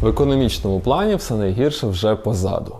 В економічному плані все найгірше вже позаду.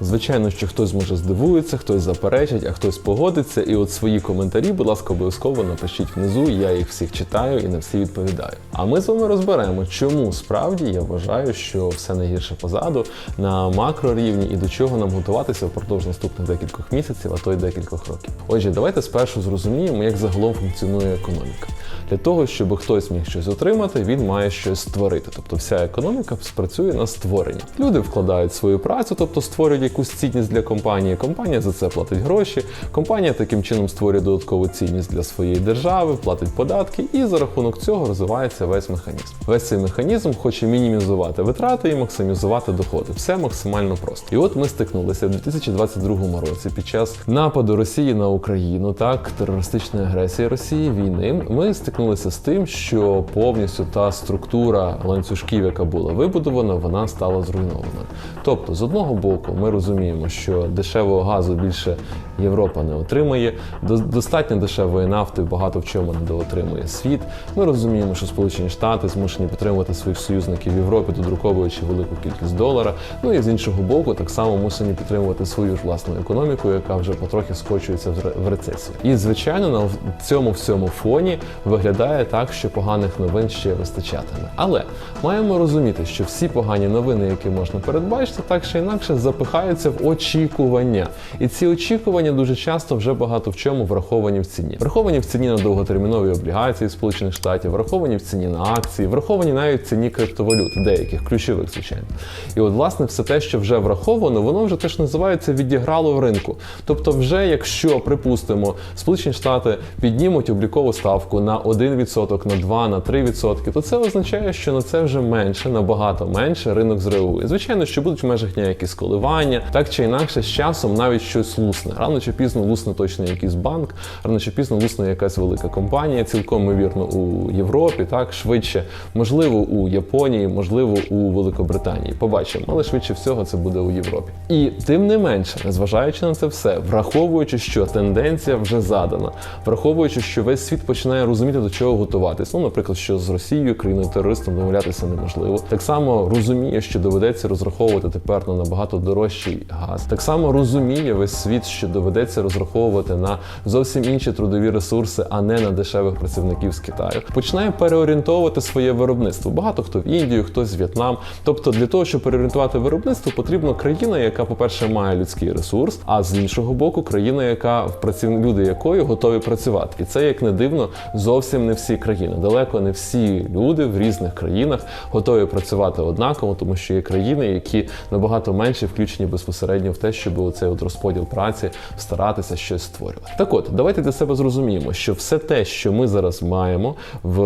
Звичайно, що хтось може здивується, хтось заперечить, а хтось погодиться. І от свої коментарі, будь ласка, обов'язково напишіть внизу. Я їх всіх читаю і на всі відповідаю. А ми з вами розберемо, чому справді я вважаю, що все найгірше позаду на макрорівні і до чого нам готуватися впродовж наступних декількох місяців, а то й декількох років. Отже, давайте спершу зрозуміємо, як загалом функціонує економіка. Для того, щоб хтось міг щось отримати, він має щось створити. Тобто вся економіка спрацює на створенні. Люди вкладають свою працю, тобто створюють якусь цінність для компанії. Компанія за це платить гроші. Компанія таким чином створює додаткову цінність для своєї держави, платить податки, і за рахунок цього розвивається весь механізм. Весь цей механізм хоче мінімізувати витрати і максимізувати доходи. Все максимально просто. І от ми стикнулися в 2022 році під час нападу Росії на Україну, так терористичної агресії Росії, війни. Ми стикнулися з тим, що повністю та структура ланцюжків, яка була вибудована, вона стала зруйнована. Тобто, з одного боку, ми розуміємо, що дешевого газу більше Європа не отримає, до- достатньо дешевої нафти багато в чому недоотримує світ. Ми розуміємо, що Сполучені Штати змушені підтримувати своїх союзників в Європі, додруковуючи велику кількість долара. Ну і з іншого боку, так само мусимо підтримувати свою ж власну економіку, яка вже потрохи скочується в рецесію. І звичайно, на цьому всьому фоні виглядає так, що поганих новин ще вистачатиме. Але маємо розуміти, що всі погані новини, які можна передбачити, так чи інакше запихаються в очікування. І ці очікування дуже часто вже багато в чому враховані в ціні. Враховані в ціні на довготермінові облігації Сполучених Штатів, враховані в ціні на акції, враховані навіть в ціні криптовалют, деяких ключових, звичайно. І от, власне, все те, що вже враховано, воно вже теж називається відіграло в ринку. Тобто, вже якщо, припустимо, Сполучені Штати піднімуть облікову ставку на 1%, на 2%, на 3%, то це означає, що на це вже менше, набагато менше ринок зреагує. Звичайно, що будуть в межах ніякісь коливання, так чи інакше, з часом навіть щось лусне. Рано чи пізно лусне точно якийсь банк, рано чи пізно лусне якась велика компанія, цілком ймовірно у Європі, так швидше, можливо, у Японії, можливо, у Великобританії. Побачимо, але швидше всього це буде у Європі. І тим не менше, незважаючи на це все, враховуючи, що тенденція вже задана, враховуючи, що весь світ починає розуміти, до чого готуватись. Ну, наприклад, що з Росією, країною терористом домовлятися неможливо. Так само розуміє, що доведеться розраховувати тепер на набагато дорожчий газ. Так само розуміє весь світ, що доведеться розраховувати на зовсім інші трудові ресурси, а не на дешевих працівників з Китаю. Починає переорієнтовувати своє виробництво. Багато хто в Індію, хтось в В'єтнам. Тобто, для того, щоб переорієнтувати виробництво, потрібна країна, яка, по-перше, має людський ресурс, а з іншого боку, країна, яка в праців... люди якої готові працювати. І це як не дивно, зовсім не всі країни. Далеко не всі люди в різних країнах готові працювати однаково, тому що є країни, які набагато менше включені безпосередньо в те, щоб оцей от розподіл праці старатися щось створювати. Так от, давайте для себе зрозуміємо, що все те, що ми зараз маємо в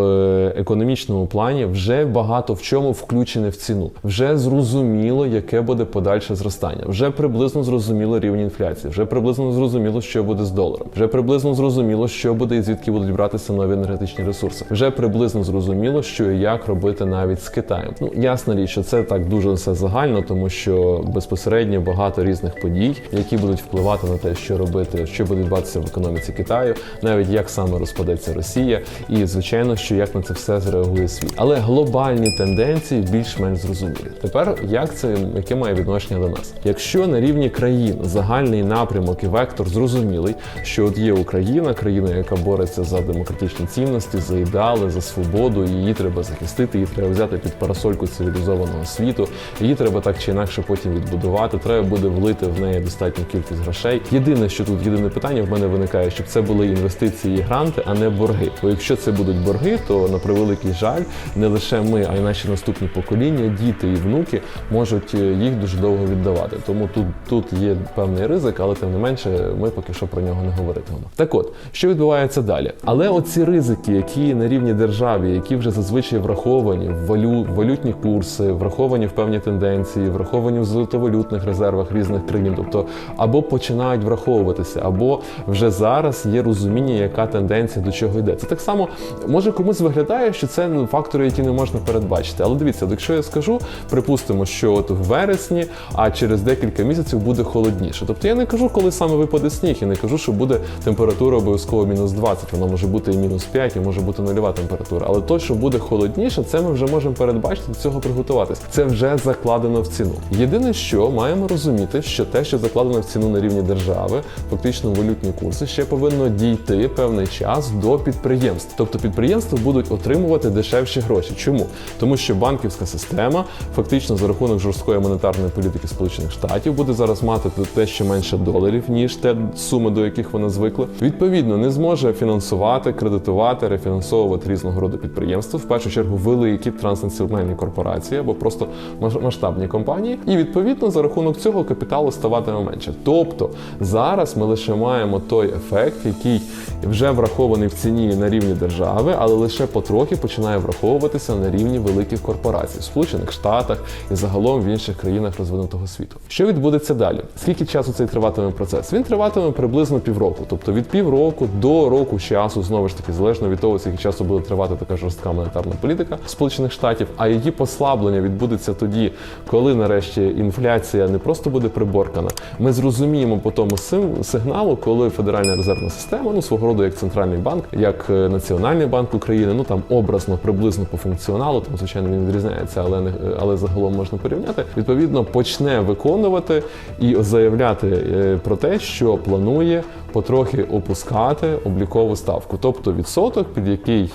економічному плані, вже багато в чому включене в ціну. Вже зрозуміло, яке буде подальше зростання. Вже приблизно зрозуміло рівень інфляції. Вже приблизно зрозуміло, що буде з доларом. Вже приблизно зрозуміло, що буде і звідки будуть братися нові енергетичні ресурси. Вже приблизно зрозуміло, що і як робити навіть з Китаєм. Ну ясна річ, що це так дуже все загально, тому що безпосередньо багато різних подій, які будуть впливати на те, що робити, що буде відбуватися в економіці Китаю, навіть як саме розпадеться Росія, і звичайно, що як на це все зреагує світ. Але глобальні тенденції більш-менш зрозумілі. Тепер як це яке має відношення до нас? Якщо на рівні країн загальний напрямок і вектор зрозумілий, що от є Україна, країна, яка бореться за демократичні цінності, за ідеали, за свободу, її треба захистити, її треба взяти під парасольку цивілізованого світу, її треба так чи інакше потім відбудувати. Треба буде влити в неї достатню кількість грошей. Єдине, що тут єдине питання в мене виникає, щоб це були інвестиції і гранти, а не борги. Бо якщо це будуть борги, то на превеликий жаль, не лише ми, а й наші наступні покоління, діти і внуки можуть е, їх дуже довго віддавати. Тому тут, тут є певний ризик, але тим не менше, ми поки що про нього не говоритимемо. Так от, що відбувається далі? Але оці ризики, які на рівні держави, які вже зазвичай враховані в валю, валютні курси, враховані в певні тенденції, враховані в золотовалютних резервах різних країн, тобто або починають враховуватися, або вже зараз є розуміння, яка тенденція до чого йде. Це так само може комусь виглядає, що це ну, фактори, які не можна передбачити. Але дивіться, якщо я скажу, припустимо, що от в вересні, а через декілька місяців буде холодніше. Тобто я не кажу, коли саме випаде сніг, і не кажу, що буде температура обов'язково мінус 20, вона може бути і мінус 5, і може бути нульова температура. Але то, що буде холодніше, це ми вже можемо передбачити до цього приготуватись. Це вже закладено в ціну. Єдине, що маємо розуміти, що те, що закладено в ціну на рівні держави, фактично валютні курси, ще повинно дійти певний час до підприємств. Тобто підприємства будуть отримувати дешевші гроші. Чому? Тому що банківська система фактично за рахунок жорсткої монетарної політики Сполучених Штатів буде зараз мати дещо менше доларів, ніж те суми, до яких вона звикла. Відповідно, не зможе фінансувати, кредитувати, рефінансовувати різного роду підприємства, в першу чергу великі транснаціональні корпорації або просто масштабні компанії. І відповідно за рахунок цього капіталу ставатиме менше. Тобто зараз ми лише маємо той ефект, який вже врахований в ціні на рівні держави, але лише потрохи починає враховуватися на рівні великих корпорацій в Сполучених Штатах і загалом в інших країнах розвинутого світу. Що відбудеться далі? Скільки часу цей триватиме процес? Він триватиме приблизно півроку, тобто від півроку до року часу, знову ж таки, залежно від того, скільки часу буде тривати така жорстка монетарна політика Сполучених Штатів, а її послаблення відбудеться тоді, коли нарешті інфляція не просто буде приборкана. Ми зрозуміємо по тому сигналу, коли Федеральна резервна система, ну свого роду як центральний банк, як е, Національний банк України, ну там образно, приблизно по функціоналу, там звичайно він відрізняється, але не але загалом можна порівняти. Відповідно, почне виконувати і заявляти е, про те, що планує потрохи опускати облікову ставку, тобто відсоток, під який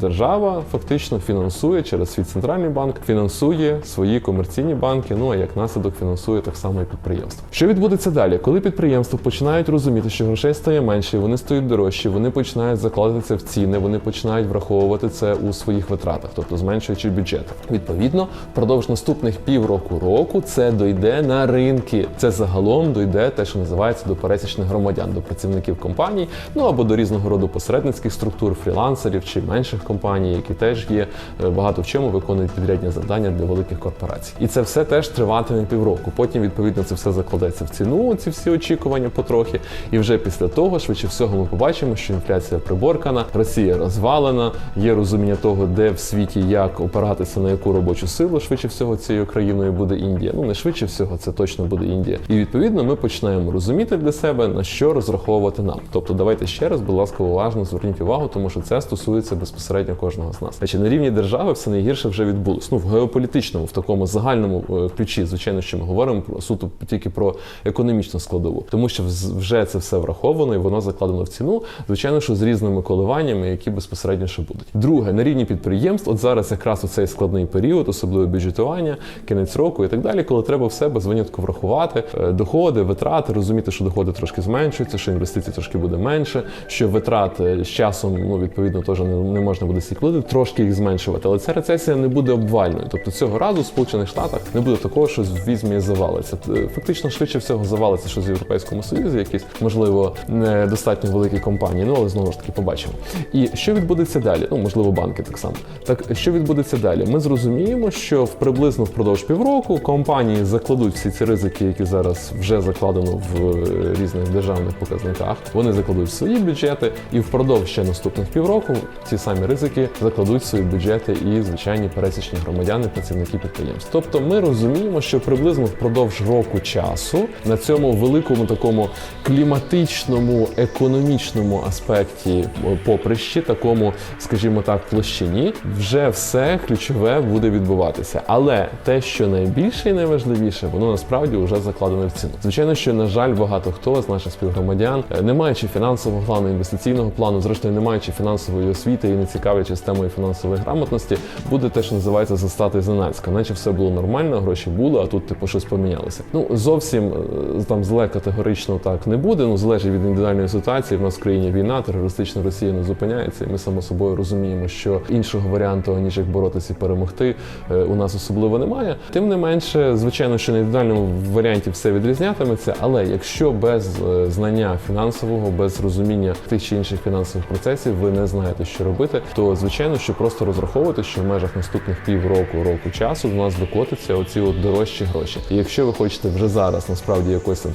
держава фактично фінансує через свій центральний банк, фінансує свої комерційні банки. Ну а як наслідок фінансує так само і підприємство. Що відбудеться далі? Коли підприємства починають розуміти, що грошей стає менше, вони стають дорожчі, вони починають закладати це в ціни, вони починають враховувати це у своїх витратах, тобто зменшуючи бюджет. Відповідно, впродовж наступних півроку року це дойде на ринки. Це загалом дойде те, що називається до пересічних громадян, до працівників компаній, ну або до різного роду посередницьких структур, фрілансерів чи менших компаній, які теж є е, багато в чому виконують підрядні завдання для великих корпорацій. І це все теж триватиме півроку. Потім відповідно це все закладеться в ціну. Ці всі очікування потрохи. І вже після того, швидше всього, ми побачимо, що інфляція приборкана, Росія розвалена, є розуміння того, де в світі як опиратися на яку робочу силу. Швидше всього цією країною буде Індія. Ну не швидше всього, це точно буде Індія. І відповідно ми починаємо розуміти для себе на що розраховувати нам. Тобто, давайте ще раз, будь ласка, уважно зверніть увагу, тому що це стосується безпосередньо кожного з нас. Значить, на рівні держави все найгірше вже відбулось. Ну в геополітичному, в такому загальному е, ключі, звичайно, що ми говоримо про суто тільки про економічну складову, тому що вже це все враховано і воно закладено в ціну. Звичайно, що з різними коливаннями, які безпосередньо ще будуть. Друге, на рівні підприємств, от зараз якраз у цей складний період, особливо бюджетування, кінець року і так далі, коли треба все без винятку врахувати, е, доходи, витрати, розуміти, що доходи трошки зменшуються, що інвестицій трошки буде менше, що витрати з часом, ну відповідно, теж не, не можна буде сіклити, трошки їх зменшувати. Але ця рецесія не буде обвальною. Тобто цього разу в Сполучених Штатах не буде такого, що візьме і завалиться. Е, Фактично, швидше всього завалиться, що з Європейському Союзі, якісь можливо не достатньо великі компанії. Ну але знову ж таки побачимо. І що відбудеться далі? Ну можливо, банки так само. Так що відбудеться далі? Ми зрозуміємо, що в приблизно впродовж півроку компанії закладуть всі ці ризики, які зараз вже закладено в е, різних державних показниках. Вони закладуть свої бюджети, і впродовж ще наступних півроку ці самі ризики закладуть свої бюджети і звичайні пересічні громадяни, працівники підприємств. Тобто ми розуміємо, що приблизно впродовж року часу на цьому великому такому кліматичному, економічному аспекті поприщі, такому, скажімо так, площині, вже все ключове буде відбуватися. Але те, що найбільше і найважливіше, воно насправді вже закладено в ціну. Звичайно, що на жаль, багато хто з наших співгромадян, е, не маючи фінансового плану, інвестиційного плану, зрештою не маючи фінансової освіти і не цікавлячись темою фінансової грамотності, буде те, що називається застати зненацька. Наче все було нормально, гроші були, а тут типу щось помінялося. Ну зовсім е, там зле категорично так не буде. Ну залежить від індивідуальної ситуації. В нас в країні війна, терористична Росія не зупиняється, і ми само собою розуміємо, що іншого варіанту ніж як боротися і перемогти, е, у нас особливо немає. Тим не менше, звичайно, що на індивідуальному варіанті все відрізнятиметься, але якщо без е, знання фінансового, без розуміння тих чи інших фінансових процесів, ви не знаєте, що робити то звичайно, що просто розраховувати, що в межах наступних півроку року часу до нас викотиться оці от дорожчі гроші. І якщо ви хочете вже зараз насправді якось цим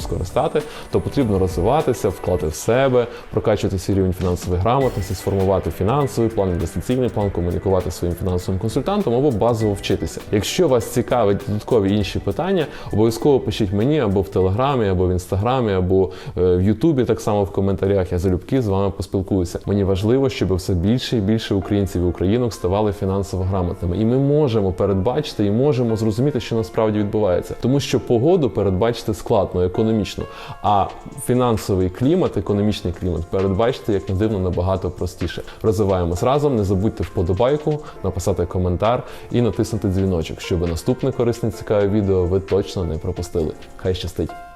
скористати, то потрібно розвиватися, вклати в себе, прокачувати свій рівень фінансової грамотності, сформувати фінансовий план, інвестиційний план, комунікувати своїм фінансовим консультантом або базово вчитися. Якщо вас цікавить додаткові інші питання, обов'язково пишіть мені або в телеграмі, або в інстаграмі, або е, в Ютубі, так само в коментарях. Я залюбки з вами поспілкуюся. Мені важливо, щоб все більше і більше українців і українок ставали фінансово грамотними, і ми можемо передбачити і можемо зрозуміти, що насправді відбувається, тому що погоду передбачити складно економічно, а фінансовий клімат, економічний клімат передбачити як не дивно набагато простіше. Розвиваємось разом. Не забудьте вподобайку, написати коментар і натиснути дзвіночок, щоб наступне корисне цікаве відео ви точно не пропустили. Хай щастить!